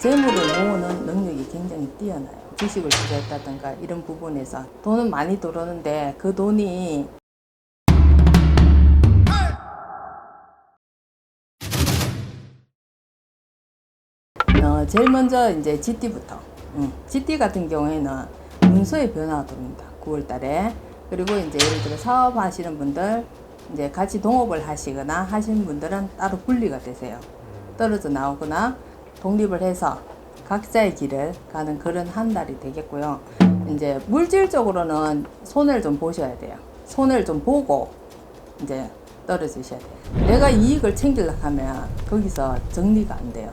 재물을 모으는 능력이 굉장히 뛰어나요. 주식을 투자했다든가 이런 부분에서 돈은 많이 들어오는데 그 돈이 어, 제일 먼저 이제 GT부터. 음, GT 같은 경우에는 문서의 변화가 들어옵니다. 9월 달에. 그리고 이제 예를 들어 사업하시는 분들, 이제 같이 동업을 하시거나 하시는 분들은 따로 분리가 되세요. 떨어져 나오거나 독립을 해서 각자의 길을 가는 그런 한 달이 되겠고요. 이제 물질적으로는 손해를 좀 보셔야 돼요. 손해를 좀 보고 이제 떨어지셔야 돼요. 내가 이익을 챙기려고 하면 거기서 정리가 안 돼요.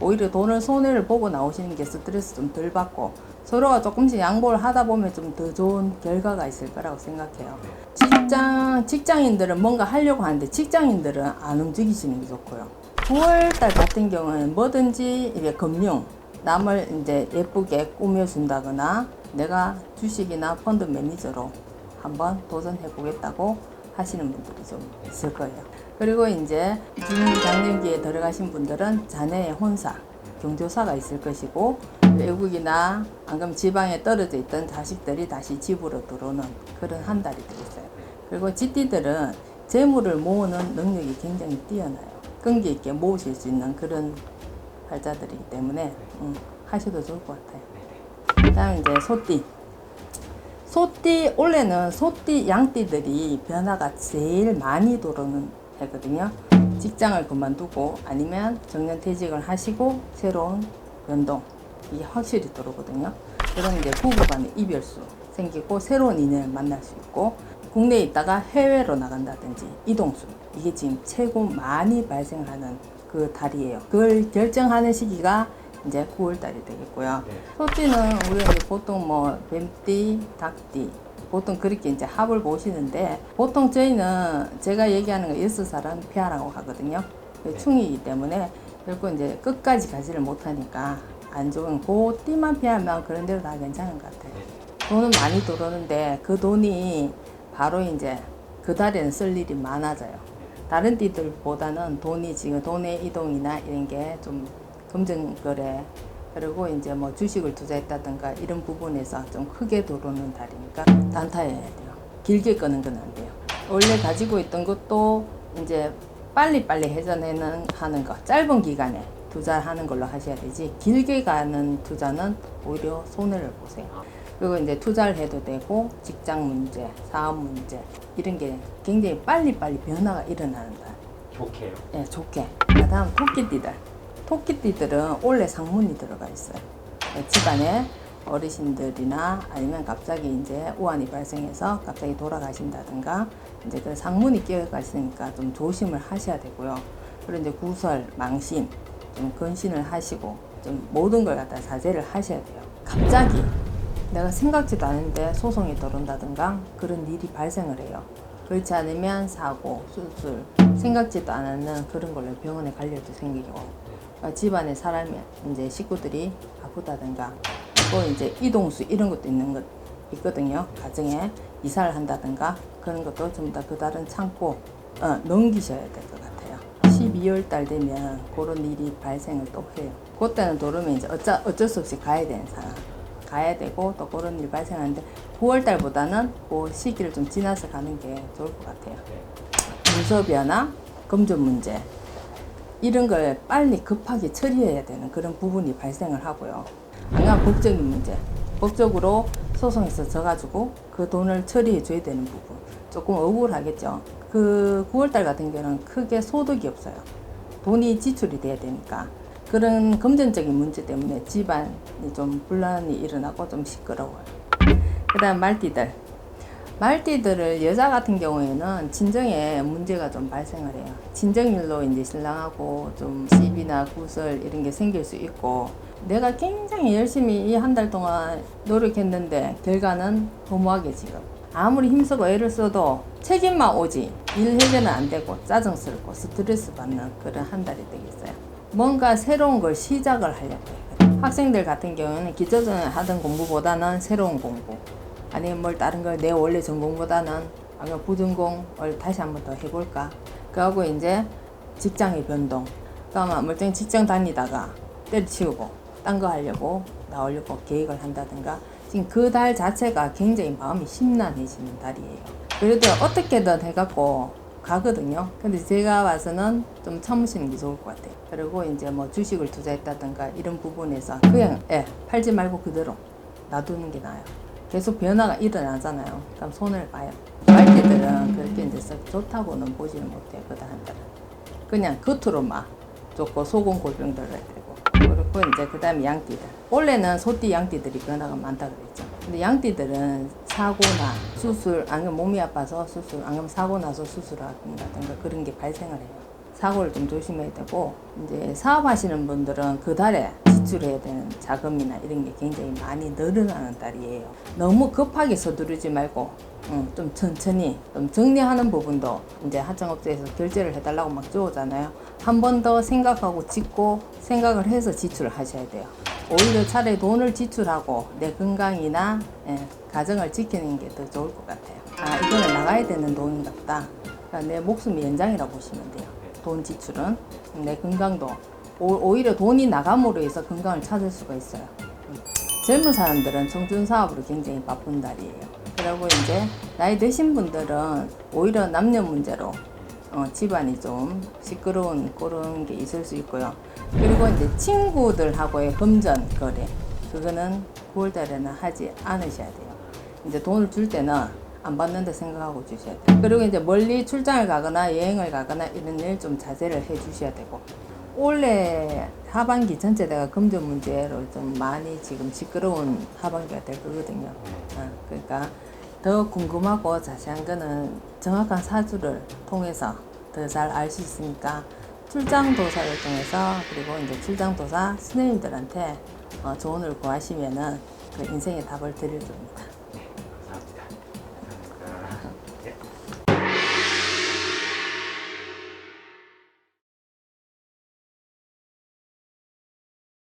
오히려 돈을 손해를 보고 나오시는 게 스트레스 좀 덜 받고 서로가 조금씩 양보를 하다 보면 좀 더 좋은 결과가 있을 거라고 생각해요. 직장 직장인들은 뭔가 하려고 하는데 직장인들은 안 움직이시는 게 좋고요. 9월달 같은 경우는 뭐든지 이게 금융 남을 이제 예쁘게 꾸며준다거나 내가 주식이나 펀드 매니저로 한번 도전해 보겠다고 하시는 분들이 좀 있을 거예요. 그리고 이제 중장년기에 들어가신 분들은 자녀의 혼사, 경조사가 있을 것이고 외국이나 방금 지방에 떨어져 있던 자식들이 다시 집으로 들어오는 그런 한 달이 되겠어요. 그리고 GT들은 재물을 모으는 능력이 굉장히 뛰어나요. 끈기 있게 모으실 수 있는 그런 활자들이기 때문에 음, 하셔도 좋을 것 같아요. 그다음 이제 소띠. 소띠 원래는 소띠 양띠들이 변화가 제일 많이 들어오는 해거든요. 직장을 그만두고 아니면 정년퇴직을 하시고 새로운 변동 이게 확실히 들어오거든요. 그럼 이제 부부간의 이별수 생기고 새로운 인연을 만날 수 있고 국내에 있다가 해외로 나간다든지 이동수 이게 지금 최고 많이 발생하는 그 달이에요. 그걸 결정하는 시기가 이제 9월 달이 되겠고요. 네. 소띠는 우리가 보통 뭐 뱀띠, 닭띠 보통 그렇게 이제 합을 보시는데 보통 저희는 제가 얘기하는 거 여섯 살은 피하라고 하거든요. 그 충이기 때문에 결국 이제 끝까지 가지를 못하니까 안 좋은 그 띠만 피하면 그런 대로 다 괜찮은 것 같아요. 돈은 많이 들어오는데 그 돈이 바로 이제 그 달에는 쓸 일이 많아져요. 다른 띠들보다는 돈이 지금 돈의 이동이나 이런 게 좀 금전거래 그리고 이제 뭐 주식을 투자했다든가 이런 부분에서 좀 크게 들어오는 달이니까 단타해야 돼요. 길게 끄는 건 안 돼요. 원래 가지고 있던 것도 이제 빨리빨리 회전하는 하는 거 짧은 기간에 투자하는 걸로 하셔야 되지 길게 가는 투자는 오히려 손해를 보세요. 그리고 이제 투자를 해도 되고 직장 문제, 사업 문제 이런 게 굉장히 빨리빨리 변화가 일어나는 달. 좋게요. 예, 좋게. 그다음 토끼띠들. 토끼띠들은 원래 상문이 들어가 있어요. 예, 집안에 어르신들이나 아니면 갑자기 이제 우환이 발생해서 갑자기 돌아가신다든가 이제 그 상문이 끼어가 있으니까 좀 조심을 하셔야 되고요. 그리고 이제 구설, 망신 좀 근신을 하시고 좀 모든 걸 갖다 자제를 하셔야 돼요. 갑자기 내가 생각지도 않은데 소송이 들어온다든가 그런 일이 발생을 해요. 그렇지 않으면 사고, 수술, 생각지도 않았는 그런 걸로 병원에 갈 일도 생기고 어, 집안에 사람이 이제 식구들이 아프다든가 또 이제 이동수 이런 것도 있는 것 있거든요. 가정에 이사를 한다든가 그런 것도 좀 더 그달은 참고 어, 넘기셔야 될 것 같아요. 12월 달 되면 그런 일이 발생을 또 해요. 그때는 도르면 이제 어쩌, 어쩔 수 없이 가야 되는 상황. 가야 되고 또 그런 일 발생하는데 9월 달보다는 그 시기를 좀 지나서 가는 게 좋을 것 같아요. 네. 문서 변화, 금전 문제 이런 걸 빨리 급하게 처리해야 되는 그런 부분이 발생을 하고요. 아니면 법적인 문제, 법적으로 소송에서 져가지고 그 돈을 처리해 줘야 되는 부분 조금 억울하겠죠. 그 9월달 같은 경우는 크게 소득이 없어요. 돈이 지출이 돼야 되니까 그런 금전적인 문제 때문에 집안이 좀 분란이 일어나고 좀 시끄러워요. 그 다음 말띠들. 말띠들을 여자 같은 경우에는 친정에 문제가 좀 발생을 해요. 친정일로 이제 신랑하고 좀 시비나 구설 이런 게 생길 수 있고 내가 굉장히 열심히 이 한 달 동안 노력했는데 결과는 허무하게 지금 아무리 힘쓰고 애를 써도 책임만 오지 일 해결은 안 되고 짜증스럽고 스트레스 받는 그런 한 달이 되겠어요. 뭔가 새로운 걸 시작을 하려고 해요. 학생들 같은 경우는 기초전에 하던 공부보다는 새로운 공부 아니면 뭘 다른 걸 내 원래 전공보다는 아니면 부전공을 다시 한번 더 해볼까 그하고 이제 직장의 변동 그러면 멀쩡히 직장 다니다가 때려치우고 딴 거 하려고 나오려고 계획을 한다든가 지금 그 달 자체가 굉장히 마음이 심란해지는 달이에요. 그래도 어떻게든 해갖고 가거든요. 근데 제가 봐서는 좀 참으시는 게 좋을 것 같아요. 그리고 이제 뭐 주식을 투자했다든가 이런 부분에서 그냥 예, 팔지 말고 그대로 놔두는 게 나아요. 계속 변화가 일어나잖아요. 그럼 손을 봐요. 말띠들은 그렇게 이제 썩 좋다고는 보지는 못해요. 그 다음들은. 그냥 겉으로만 좋고 속은 골병들을 그리고 이제 그 다음에 양띠들. 원래는 소띠 양띠들이 변화가 많다 그랬죠. 근데 양띠들은 사고나 수술 아니면 몸이 아파서 수술 아니면 사고 나서 수술한다든가 그런 게 발생을 해요. 사고를 좀 조심해야 되고 이제 사업하시는 분들은 그 달에 지출해야 되는 자금이나 이런 게 굉장히 많이 늘어나는 달이에요. 너무 급하게 서두르지 말고 음, 좀 천천히 좀 정리하는 부분도 이제 하청업체에서 결제를 해달라고 막 쪼오잖아요. 한 번 더 생각하고 짓고 생각을 해서 지출을 하셔야 돼요. 오히려 차라리 돈을 지출하고 내 건강이나 예, 가정을 지키는 게 더 좋을 것 같아요. 아 이거는 나가야 되는 돈인가 보다. 그러니까 내 목숨 연장이라고 보시면 돼요. 돈 지출은 내 건강도 오, 오히려 돈이 나감으로 해서 건강을 찾을 수가 있어요. 젊은 사람들은 청춘 사업으로 굉장히 바쁜 달이에요. 그리고 이제 나이 드신 분들은 오히려 남녀 문제로 어, 집안이 좀 시끄러운 그런 게 있을 수 있고요. 그리고 이제 친구들하고의 금전 거래 그거는 9월 달에는 하지 않으셔야 돼요. 이제 돈을 줄 때는 안 받는다 생각하고 주셔야 돼요. 그리고 이제 멀리 출장을 가거나 여행을 가거나 이런 일 좀 자제를 해 주셔야 되고 올해 하반기 전체다가 금전 문제로 좀 많이 지금 시끄러운 하반기가 될 거거든요. 어, 그러니까 더 궁금하고 자세한 거는 정확한 사주를 통해서 더 잘 알 수 있으니까 출장 도사를 통해서 그리고 이제 출장 도사 스님들한테 어, 조언을 구하시면은 그 인생의 답을 드릴 겁니다.